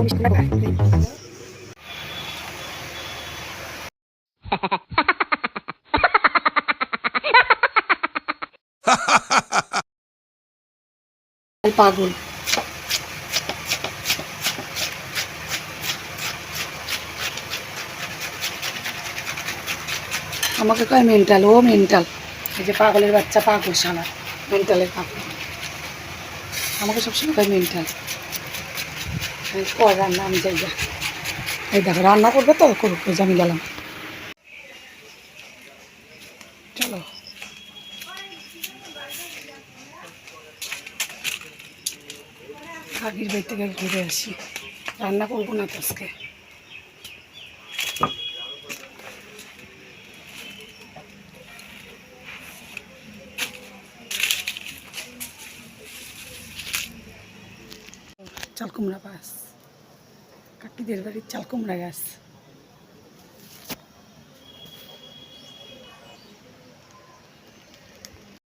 পাগল আমাকে কয় মেন্টাল ও মেন্টাল এই যে পাগলের বাচ্চা পাগল শালা। মেন্টালের পাগল। আমাকে সবসময় কয় মেন্টাল কর রান্না, আমি যাই, যা। এই দেখো, রান্না করবে তো? করুক আমি গেলাম। চলো। কাকির বাড়ি থেকে ঘুরে আসি। রান্না করব না তো আজকে? চাল কুমড়া পাস। কাকিদের বাড়ির চাল কুমড়া গাছ।